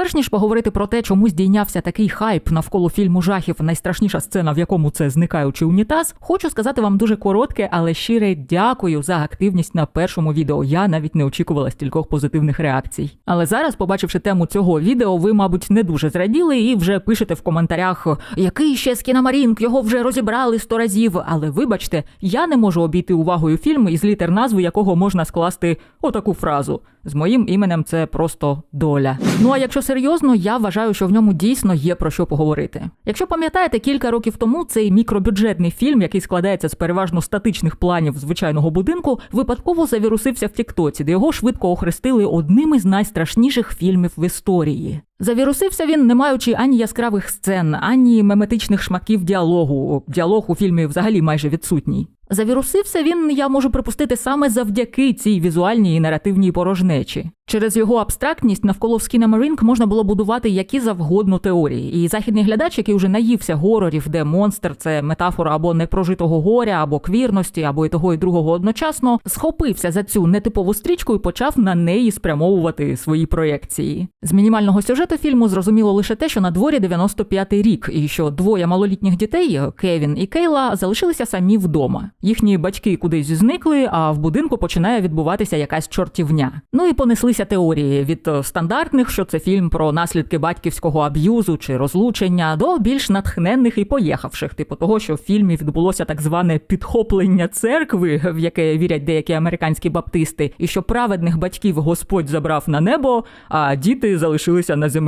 Перш ніж поговорити про те, чому здійнявся такий хайп навколо фільму жахів, найстрашніша сцена, в якому це зникаючий унітаз, хочу сказати вам дуже коротке, але щире дякую за активність на першому відео. Я навіть не очікувала стількох позитивних реакцій. Але зараз, побачивши тему цього відео, ви, мабуть, не дуже зраділи і вже пишете в коментарях, який ще скінамарінг, його вже розібрали сто разів. Але вибачте, я не можу обійти увагою фільм, із літер назви якого можна скласти отаку фразу. З моїм іменем це просто доля. Ну а якщо серйозно, я вважаю, що в ньому дійсно є про що поговорити. Якщо пам'ятаєте, кілька років тому цей мікробюджетний фільм, який складається з переважно статичних планів звичайного будинку, випадково завірусився в Тіктоці, де його швидко охрестили одним із найстрашніших фільмів в історії. Завірусився він, не маючи ані яскравих сцен, ані меметичних шматків діалогу. Діалог у фільмі взагалі майже відсутній. Завірусився він, я можу припустити, саме завдяки цій візуальній і наративній порожнечі. Через його абстрактність навколо Скіна Маринк можна було будувати які завгодно теорії. І західний глядач, який вже наївся горорів, де монстр це метафора або непрожитого горя, або квірності, або і того, і другого одночасно, схопився за цю нетипову стрічку і почав на неї спрямовувати свої проєкції. З мінімального сюжету фільму зрозуміло лише те, що на дворі 95-й рік, і що двоє малолітніх дітей, Кевін і Кейла, залишилися самі вдома. Їхні батьки кудись зникли, а в будинку починає відбуватися якась чортівня. Ну і понеслися теорії від стандартних, що це фільм про наслідки батьківського аб'юзу чи розлучення, до більш натхненних і поїхавших, типу того, що в фільмі відбулося так зване підхоплення церкви, в яке вірять деякі американські баптисти, і що праведних батьків Господь забрав на небо, а діти залишилися на землі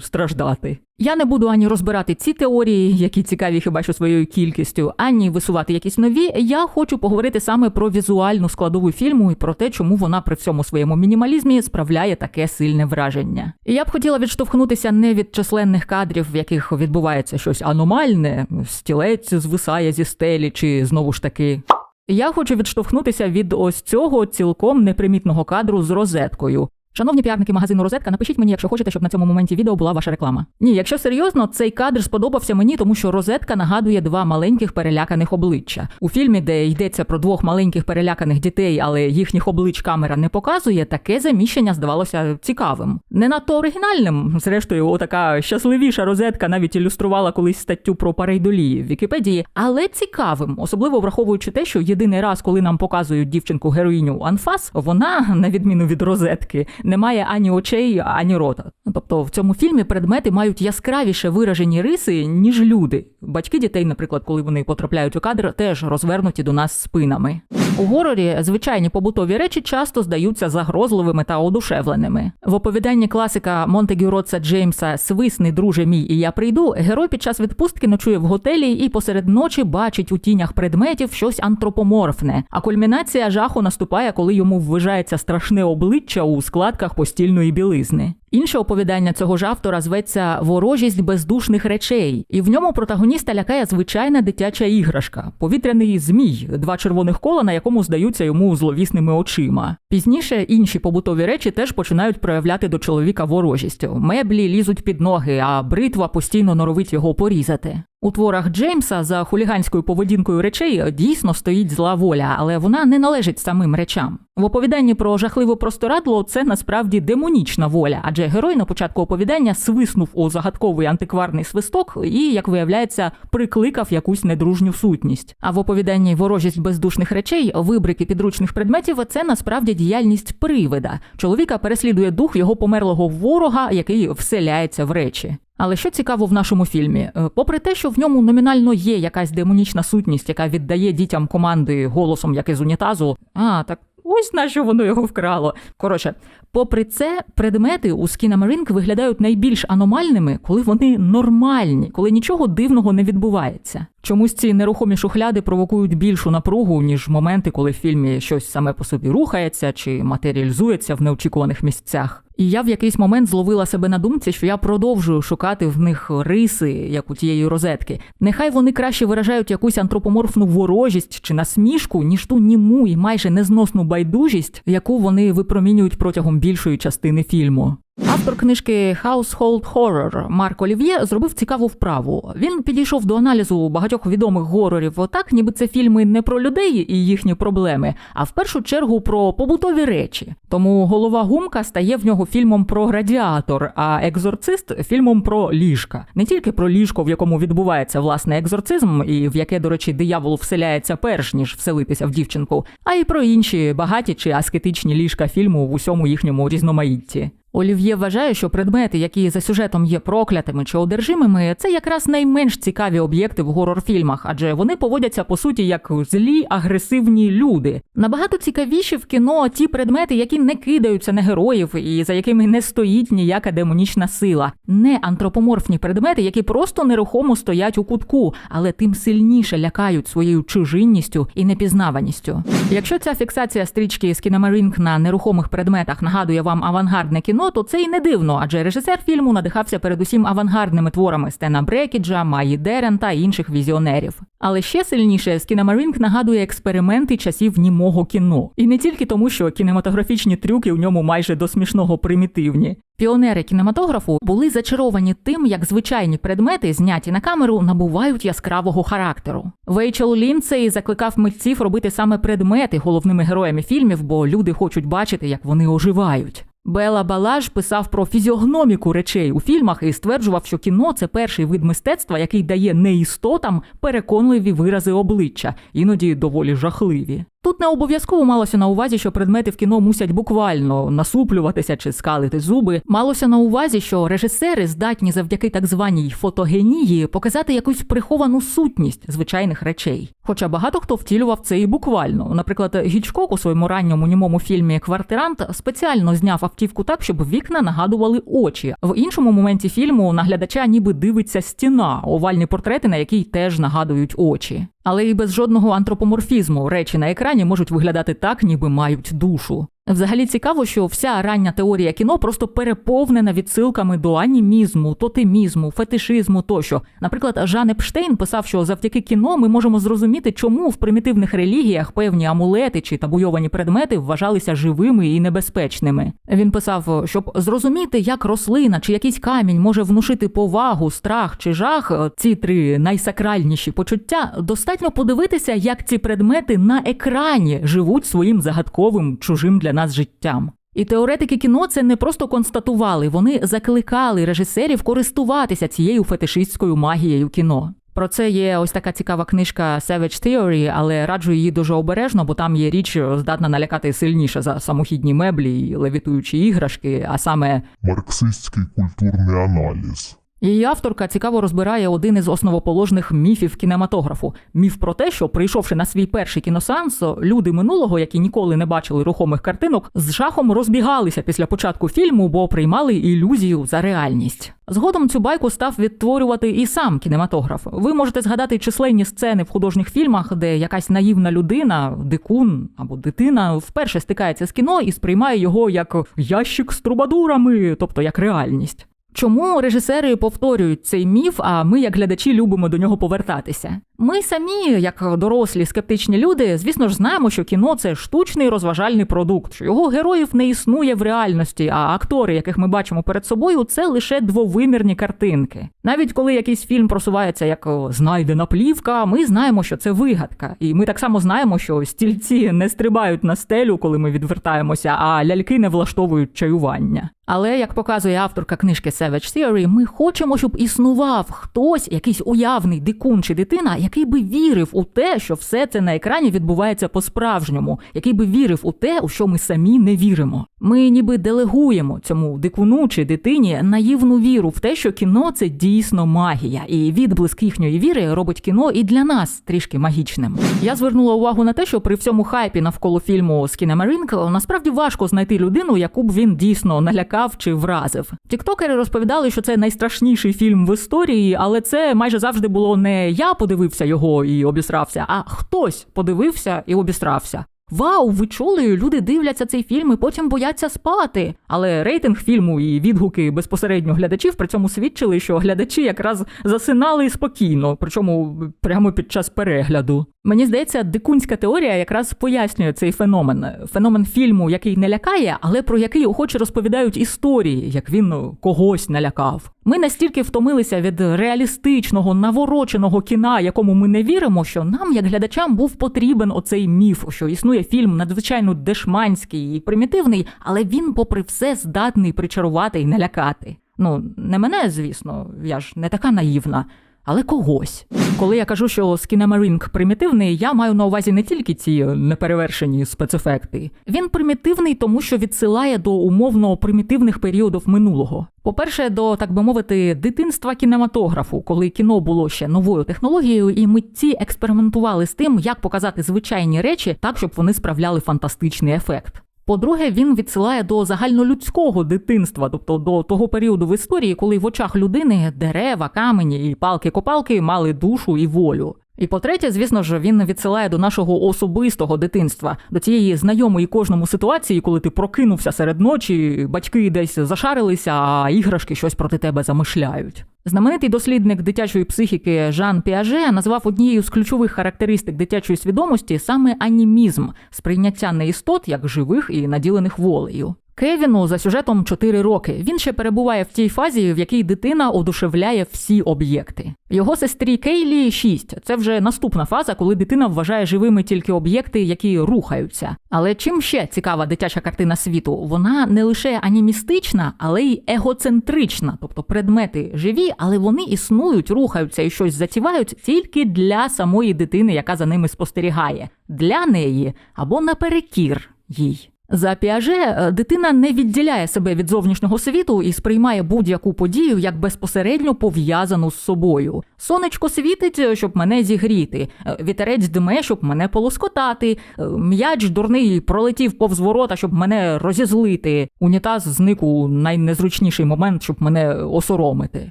страждати. Я не буду ані розбирати ці теорії, які цікаві хіба що своєю кількістю, ані висувати якісь нові. Я хочу поговорити саме про візуальну складову фільму і про те, чому вона при всьому своєму мінімалізмі справляє таке сильне враження. І я б хотіла відштовхнутися не від численних кадрів, в яких відбувається щось аномальне, стілець звисає зі стелі, чи знову ж таки. Я хочу відштовхнутися від ось цього цілком непримітного кадру з розеткою. Шановні піарники магазину Розетка, напишіть мені, якщо хочете, щоб на цьому моменті відео була ваша реклама. Ні, якщо серйозно, цей кадр сподобався мені, тому що розетка нагадує два маленьких переляканих обличчя. У фільмі, де йдеться про двох маленьких переляканих дітей, але їхніх облич камера не показує, таке заміщення здавалося цікавим. Не надто оригінальним. Зрештою, отака щасливіша розетка навіть ілюструвала колись статтю про парейдолії в Вікіпедії, але цікавим, особливо враховуючи те, що єдиний раз, коли нам показують дівчинку героїню Анфас, вона, на відміну від розетки, немає ані очей, ані рота. Тобто в цьому фільмі предмети мають яскравіше виражені риси, ніж люди. Батьки дітей, наприклад, коли вони потрапляють у кадр, теж розвернуті до нас спинами. У горорі звичайні побутові речі часто здаються загрозливими та одушевленими. В оповіданні класика Монтегюротса Джеймса Свисни, друже мій, і я прийду. Герой під час відпустки ночує в готелі і посеред ночі бачить у тінях предметів щось антропоморфне. А кульмінація жаху наступає, коли йому ввижається страшне обличчя у складках постільної білизни. Інше оповідання цього ж автора зветься Ворожість бездушних речей, і в ньому протагоніста лякає звичайна дитяча іграшка, повітряний змій, два червоних кола, на якому здаються йому зловісними очима. Пізніше інші побутові речі теж починають проявляти до чоловіка ворожість. Меблі лізуть під ноги, а бритва постійно норовить його порізати. У творах Джеймса за хуліганською поведінкою речей дійсно стоїть зла воля, але вона не належить самим речам. В оповіданні про жахливе просторадло це насправді демонічна воля, адже герой на початку оповідання свиснув у загадковий антикварний свисток і, як виявляється, прикликав якусь недружню сутність. А в оповіданні ворожість бездушних речей, вибрики підручних предметів це насправді діяльність привида. Чоловіка переслідує дух його померлого ворога, який вселяється в речі. Але що цікаво в нашому фільмі, Е, попри те, що в ньому номінально є якась демонічна сутність, яка віддає дітям команди голосом, як із унітазу, а так. Ось на що воно його вкрало. Коротше, попри це, предмети у Скінамаринк виглядають найбільш аномальними, коли вони нормальні, коли нічого дивного не відбувається. Чомусь ці нерухомі шухляди провокують більшу напругу, ніж моменти, коли в фільмі щось саме по собі рухається чи матеріалізується в неочікуваних місцях. І я в якийсь момент зловила себе на думці, що я продовжую шукати в них риси, як у тієї розетки. Нехай вони краще виражають якусь антропоморфну ворожість чи насмішку, ніж ту німу і майже незносну байдужість, яку вони випромінюють протягом більшої частини фільму. Автор книжки Household Horror Марк Олів'є зробив цікаву вправу. Він підійшов до аналізу багатьох відомих горорів так, ніби це фільми не про людей і їхні проблеми, а в першу чергу про побутові речі. Тому голова гумка стає в нього фільмом про градіатор, а екзорцист фільмом про ліжка. Не тільки про ліжко, в якому відбувається власне екзорцизм, і в яке, до речі, диявол вселяється перш ніж вселитися в дівчинку, а й про інші багаті чи аскетичні ліжка фільму в усьому їхньому різноманітті. Олів'є вважає, що предмети, які за сюжетом є проклятими чи одержимими, це якраз найменш цікаві об'єкти в горор-фільмах, адже вони поводяться по суті як злі, агресивні люди. Набагато цікавіші в кіно ті предмети, які не кидаються на героїв і за якими не стоїть ніяка демонічна сила, не антропоморфні предмети, які просто нерухомо стоять у кутку, але тим сильніше лякають своєю чужинністю і непізнаваністю. Якщо ця фіксація стрічки з Кіномарінг на нерухомих предметах нагадує вам авангардне кіно, то це й не дивно, адже режисер фільму надихався передусім авангардними творами Стена Брекіджа, Маї Дерен та інших візіонерів. Але ще сильніше Скінамарінг нагадує експерименти часів німого кіно, і не тільки тому, що кінематографічні трюки в ньому майже до смішного примітивні. Піонери кінематографу були зачаровані тим, як звичайні предмети, зняті на камеру, набувають яскравого характеру. Вейчел Лінцей закликав митців робити саме предмети головними героями фільмів, бо люди хочуть бачити, як вони оживають. Бела Балаж писав про фізіогноміку речей у фільмах і стверджував, що кіно це перший вид мистецтва, який дає неістотам переконливі вирази обличчя, іноді доволі жахливі. Тут не обов'язково малося на увазі, що предмети в кіно мусять буквально насуплюватися чи скалити зуби. Малося на увазі, що режисери здатні завдяки так званій фотогенії показати якусь приховану сутність звичайних речей. Хоча багато хто втілював це і буквально. Наприклад, Гічкок у своєму ранньому німому фільмі Квартирант спеціально зняв автівку так, щоб вікна нагадували очі. В іншому моменті фільму наглядача ніби дивиться стіна, овальні портрети, на якій теж нагадують очі. Але і без жодного антропоморфізму речі на екрані можуть виглядати так, ніби мають душу. Взагалі цікаво, що вся рання теорія кіно просто переповнена відсилками до анімізму, тотемізму, фетишизму тощо. Наприклад, Жан Епштейн писав, що завдяки кіно ми можемо зрозуміти, чому в примітивних релігіях певні амулети чи табуйовані предмети вважалися живими і небезпечними. Він писав, щоб зрозуміти, як рослина чи якийсь камінь може внушити повагу, страх чи жах, ці три найсакральніші почуття, достатньо подивитися, як ці предмети на екрані живуть своїм загадковим чужим для нас життям. І теоретики кіно це не просто констатували, вони закликали режисерів користуватися цією фетишистською магією кіно. Про це є ось така цікава книжка Savage Theory, але раджу її дуже обережно, бо там є річ, здатна налякати сильніше за самохідні меблі і левітуючі іграшки, а саме Марксистський культурний аналіз. Її авторка цікаво розбирає один із основоположних міфів кінематографу: міф про те, що прийшовши на свій перший кіносеанс, люди минулого, які ніколи не бачили рухомих картинок, з жахом розбігалися після початку фільму, бо приймали ілюзію за реальність. Згодом цю байку став відтворювати і сам кінематограф. Ви можете згадати численні сцени в художніх фільмах, де якась наївна людина, дикун або дитина, вперше стикається з кіно і сприймає його як ящик з трубадурами, тобто як реальність. Чому режисери повторюють цей міф, а ми, як глядачі, любимо до нього повертатися? Ми самі, як дорослі скептичні люди, звісно ж, знаємо, що кіно це штучний розважальний продукт, що його героїв не існує в реальності, а актори, яких ми бачимо перед собою, це лише двовимірні картинки. Навіть коли якийсь фільм просувається як знайдена плівка, ми знаємо, що це вигадка. І ми так само знаємо, що стільці не стрибають на стелю, коли ми відвертаємося, а ляльки не влаштовують чаювання. Але як показує авторка книжки Savage Theory, ми хочемо, щоб існував хтось, якийсь уявний дикун чи дитина, який би вірив у те, що все це на екрані відбувається по-справжньому, який би вірив у те, у що ми самі не віримо. Ми ніби делегуємо цьому дикуну чи дитині наївну віру в те, що кіно це дійсно магія, і відблиск їхньої віри робить кіно і для нас трішки магічним. Я звернула увагу на те, що при всьому хайпі навколо фільму Скінемарінк насправді важко знайти людину, яку б він дійсно налякав чи вразив. Тіктокери розповідали, що це найстрашніший фільм в історії, але це майже завжди було не я подивився його і обісрався, а хтось подивився і обісрався. Вау, ви чули, люди дивляться цей фільм і потім бояться спати. Але рейтинг фільму і відгуки безпосередньо глядачів при цьому свідчили, що глядачі якраз засинали спокійно, причому прямо під час перегляду. Мені здається, дикунська теорія якраз пояснює цей феномен. Феномен фільму, який не лякає, але про який охоче розповідають історії, як він ну, когось налякав. Ми настільки втомилися від реалістичного, навороченого кіна, якому ми не віримо, що нам, як глядачам, був потрібен оцей міф, що існує фільм надзвичайно дешманський і примітивний, але він, попри все, здатний причарувати і налякати. Ну, не мене, звісно, я ж не така наївна але когось. Коли я кажу, що Skinamarink примітивний, я маю на увазі не тільки ці неперевершені спецефекти. Він примітивний, тому що відсилає до умовно примітивних періодів минулого. По-перше, до так би мовити, дитинства кінематографу, коли кіно було ще новою технологією, і митці експериментували з тим, як показати звичайні речі так, щоб вони справляли фантастичний ефект. По-друге, він відсилає до загальнолюдського дитинства, тобто до того періоду в історії, коли в очах людини дерева, камені і палки-копалки мали душу і волю. І по-третє, звісно ж, він відсилає до нашого особистого дитинства, до цієї знайомої кожному ситуації, коли ти прокинувся серед ночі, батьки десь зашарилися, а іграшки щось проти тебе замишляють. Знаменитий дослідник дитячої психіки Жан Піаже назвав однією з ключових характеристик дитячої свідомості саме анімізм сприйняття неістот як живих і наділених волею. Кевіну за сюжетом 4 роки. Він ще перебуває в тій фазі, в якій дитина одушевляє всі об'єкти. Його сестрі Кейлі 6. Це вже наступна фаза, коли дитина вважає живими тільки об'єкти, які рухаються. Але чим ще цікава дитяча картина світу? Вона не лише анімістична, але й егоцентрична, тобто предмети живі, але вони існують, рухаються і щось затівають тільки для самої дитини, яка за ними спостерігає, для неї або наперекір їй. За піаже е, дитина не відділяє себе від зовнішнього світу і сприймає будь-яку подію як безпосередньо пов'язану з собою. Сонечко світить, щоб мене зігріти, е, вітерець дме, щоб мене полоскотати, е, м'яч дурний пролетів повз ворота, щоб мене розізлити. Унітаз зник у найнезручніший момент, щоб мене осоромити.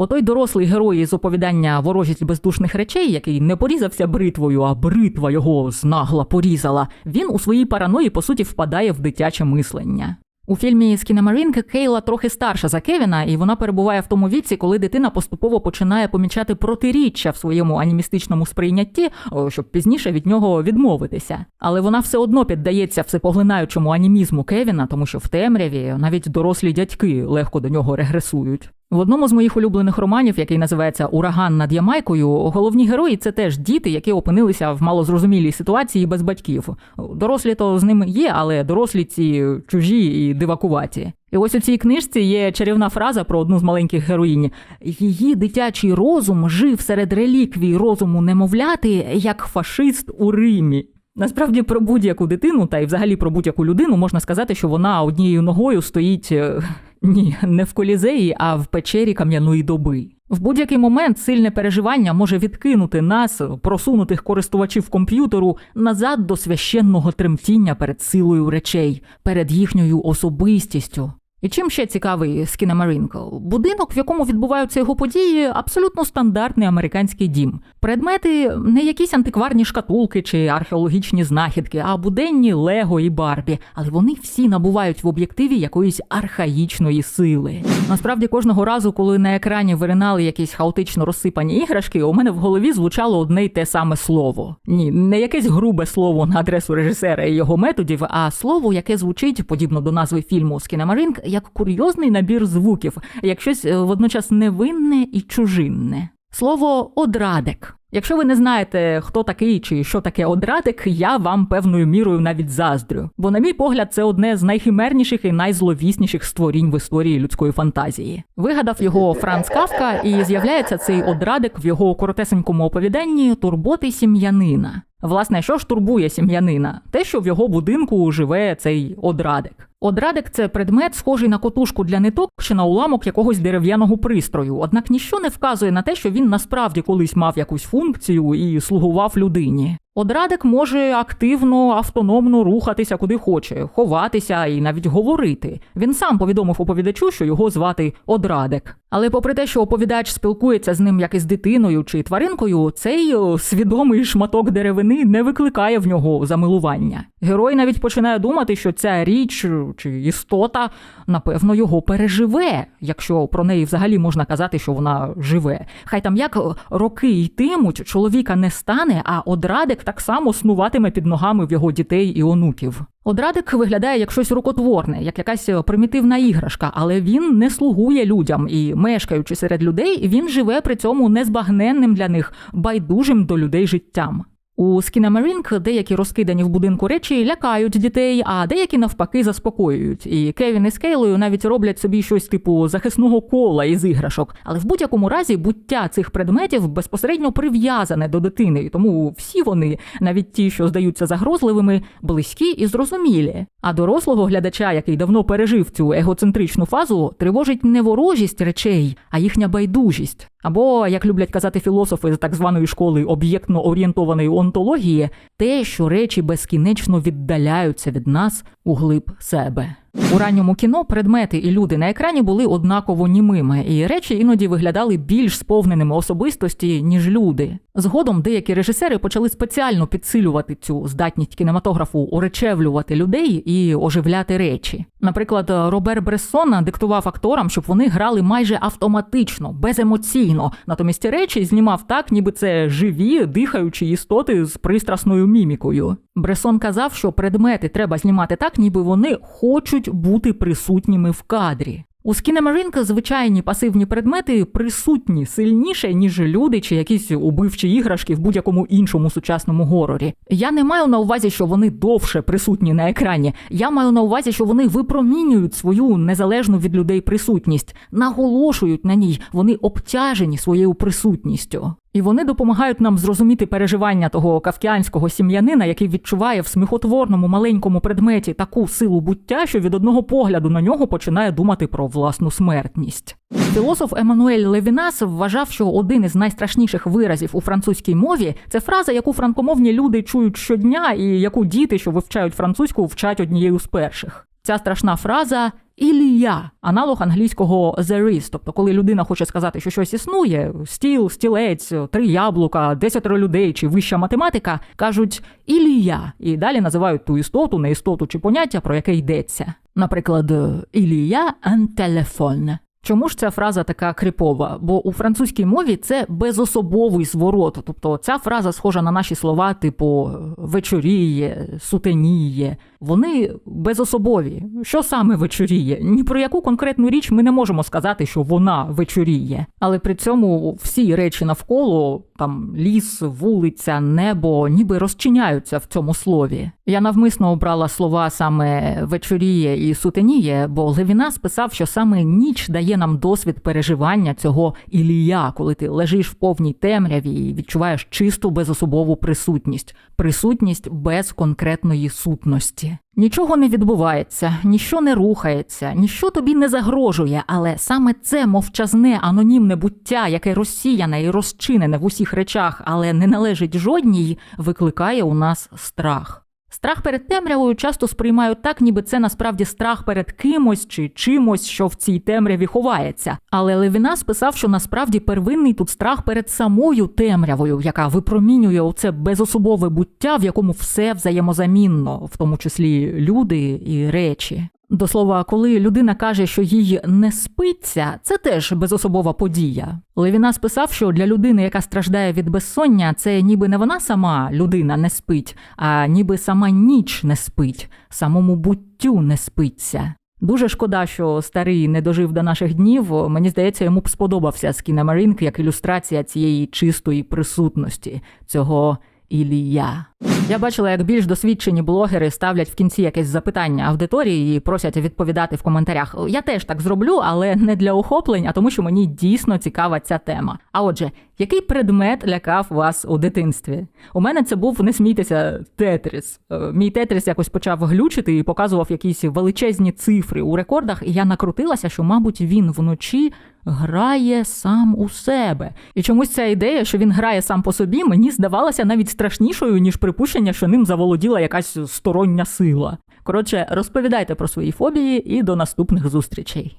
Отой дорослий герой із оповідання ворожість бездушних речей, який не порізався бритвою, а бритва його знагла порізала. Він у своїй параної по суті впадає в дитяче мислення. У фільмі Скінемарінк Кейла трохи старша за Кевіна, і вона перебуває в тому віці, коли дитина поступово починає помічати протиріччя в своєму анімістичному сприйнятті, щоб пізніше від нього відмовитися. Але вона все одно піддається всепоглинаючому анімізму Кевіна, тому що в темряві навіть дорослі дядьки легко до нього регресують. В одному з моїх улюблених романів, який називається Ураган над Ямайкою, головні герої це теж діти, які опинилися в малозрозумілій ситуації без батьків. Дорослі то з ними є, але дорослі ці чужі і дивакуваті. І ось у цій книжці є чарівна фраза про одну з маленьких героїнь. Її дитячий розум жив серед реліквій розуму немовляти, як фашист у Римі. Насправді про будь-яку дитину, та й взагалі про будь-яку людину можна сказати, що вона однією ногою стоїть е, ні, не в колізеї, а в печері кам'яної доби. В будь-який момент сильне переживання може відкинути нас, просунутих користувачів комп'ютеру, назад до священного тремтіння перед силою речей, перед їхньою особистістю. І чим ще цікавий Скінемарінко? Будинок, в якому відбуваються його події, абсолютно стандартний американський дім. Предмети не якісь антикварні шкатулки чи археологічні знахідки, а буденні Лего і Барбі. Але вони всі набувають в об'єктиві якоїсь архаїчної сили. Насправді, кожного разу, коли на екрані виринали якісь хаотично розсипані іграшки, у мене в голові звучало одне й те саме слово. Ні, не якесь грубе слово на адресу режисера і його методів, а слово, яке звучить подібно до назви фільму Скінемарінк, як курйозний набір звуків, як щось е, водночас невинне і чужинне. Слово одрадик. Якщо ви не знаєте, хто такий чи що таке одрадик, я вам певною мірою навіть заздрю. Бо, на мій погляд, це одне з найхимерніших і найзловісніших створінь в історії людської фантазії. Вигадав його Франц Кавка, і з'являється цей одрадик в його коротесенькому оповіданні турботи сім'янина. Власне, що ж турбує сім'янина? Те, що в його будинку живе цей одрадик. Одрадик це предмет, схожий на котушку для ниток чи на уламок якогось дерев'яного пристрою. Однак ніщо не вказує на те, що він насправді колись мав якусь функцію і слугував людині. Одрадик може активно, автономно рухатися куди хоче, ховатися і навіть говорити. Він сам повідомив оповідачу, що його звати Одрадик. Але попри те, що оповідач спілкується з ним як із дитиною чи тваринкою, цей свідомий шматок деревини не викликає в нього замилування. Герой навіть починає думати, що ця річ чи істота, напевно, його переживе, якщо про неї взагалі можна казати, що вона живе. Хай там як роки йтимуть, чоловіка не стане, а одрадик так само снуватиме під ногами в його дітей і онуків. От Радик виглядає як щось рукотворне, як якась примітивна іграшка, але він не слугує людям і, мешкаючи серед людей, він живе при цьому незбагненним для них, байдужим до людей життям. У Скінамерінг деякі розкидані в будинку речі лякають дітей, а деякі навпаки заспокоюють. І Кевін із Кейлою навіть роблять собі щось типу захисного кола із іграшок. Але в будь-якому разі буття цих предметів безпосередньо прив'язане до дитини, тому всі вони, навіть ті, що здаються загрозливими, близькі і зрозумілі. А дорослого глядача, який давно пережив цю егоцентричну фазу, тривожить не ворожість речей, а їхня байдужість. Або, як люблять казати філософи з так званої школи об'єктно орієнтованої онтології, те, що речі безкінечно віддаляються від нас у глиб себе. У ранньому кіно предмети і люди на екрані були однаково німими, і речі іноді виглядали більш сповненими особистості, ніж люди. Згодом деякі режисери почали спеціально підсилювати цю здатність кінематографу уречевлювати людей і оживляти речі. Наприклад, Робер Брессон диктував акторам, щоб вони грали майже автоматично, беземоційно. Натомість речі знімав так, ніби це живі, дихаючі істоти з пристрасною мімікою. Бресон казав, що предмети треба знімати так, ніби вони хочуть бути присутніми в кадрі. У Скінемаринка звичайні пасивні предмети присутні сильніше, ніж люди чи якісь убивчі іграшки в будь-якому іншому сучасному горорі. Я не маю на увазі, що вони довше присутні на екрані. Я маю на увазі, що вони випромінюють свою незалежну від людей присутність, наголошують на ній, вони обтяжені своєю присутністю. І вони допомагають нам зрозуміти переживання того кавкіанського сім'янина, який відчуває в сміхотворному маленькому предметі таку силу буття, що від одного погляду на нього починає думати про власну смертність. Філософ Еммануель Левінас вважав, що один із найстрашніших виразів у французькій мові це фраза, яку франкомовні люди чують щодня, і яку діти, що вивчають французьку, вчать однією з перших. Ця страшна фраза Ілія, аналог англійського there is, тобто коли людина хоче сказати, що щось існує, стіл, стілець, три яблука, десятеро людей чи вища математика, кажуть Ілія, і далі називають ту істоту, неістоту чи поняття, про яке йдеться. Наприклад, Ілія téléphone. Чому ж ця фраза така кріпова? Бо у французькій мові це безособовий зворот. Тобто ця фраза схожа на наші слова, типу вечоріє, сутеніє. Вони безособові. Що саме вечоріє? Ні про яку конкретну річ ми не можемо сказати, що вона вечоріє. Але при цьому всі речі навколо, там ліс, вулиця, небо, ніби розчиняються в цьому слові. Я навмисно обрала слова саме вечоріє і сутеніє, бо Левінас писав, що саме ніч дає нам досвід переживання цього ілія, коли ти лежиш в повній темряві і відчуваєш чисту безособову присутність, присутність без конкретної сутності. Нічого не відбувається, ніщо не рухається, ніщо тобі не загрожує, але саме це мовчазне анонімне буття, яке розсіяне і розчинене в усіх речах, але не належить жодній, викликає у нас страх. Страх перед темрявою часто сприймають так, ніби це насправді страх перед кимось чи чимось, що в цій темряві ховається. Але Левіна списав, що насправді первинний тут страх перед самою темрявою, яка випромінює оце безособове буття, в якому все взаємозамінно, в тому числі люди і речі. До слова, коли людина каже, що їй не спиться, це теж безособова подія. Левінас писав, що для людини, яка страждає від безсоння, це ніби не вона сама людина не спить, а ніби сама ніч не спить, самому буттю не спиться. Дуже шкода, що старий не дожив до наших днів. Мені здається, йому б сподобався Скінемарінг як ілюстрація цієї чистої присутності, цього Ілія. Я бачила, як більш досвідчені блогери ставлять в кінці якесь запитання аудиторії і просять відповідати в коментарях. Я теж так зроблю, але не для охоплень, а тому, що мені дійсно цікава ця тема. А отже, який предмет лякав вас у дитинстві? У мене це був не смійтеся тетріс. Е, Мій тетріс якось почав глючити і показував якісь величезні цифри у рекордах, і я накрутилася, що, мабуть, він вночі грає сам у себе. І чомусь ця ідея, що він грає сам по собі, мені здавалася навіть страшнішою, ніж припущення, що ним заволоділа якась стороння сила. Коротше, розповідайте про свої фобії і до наступних зустрічей.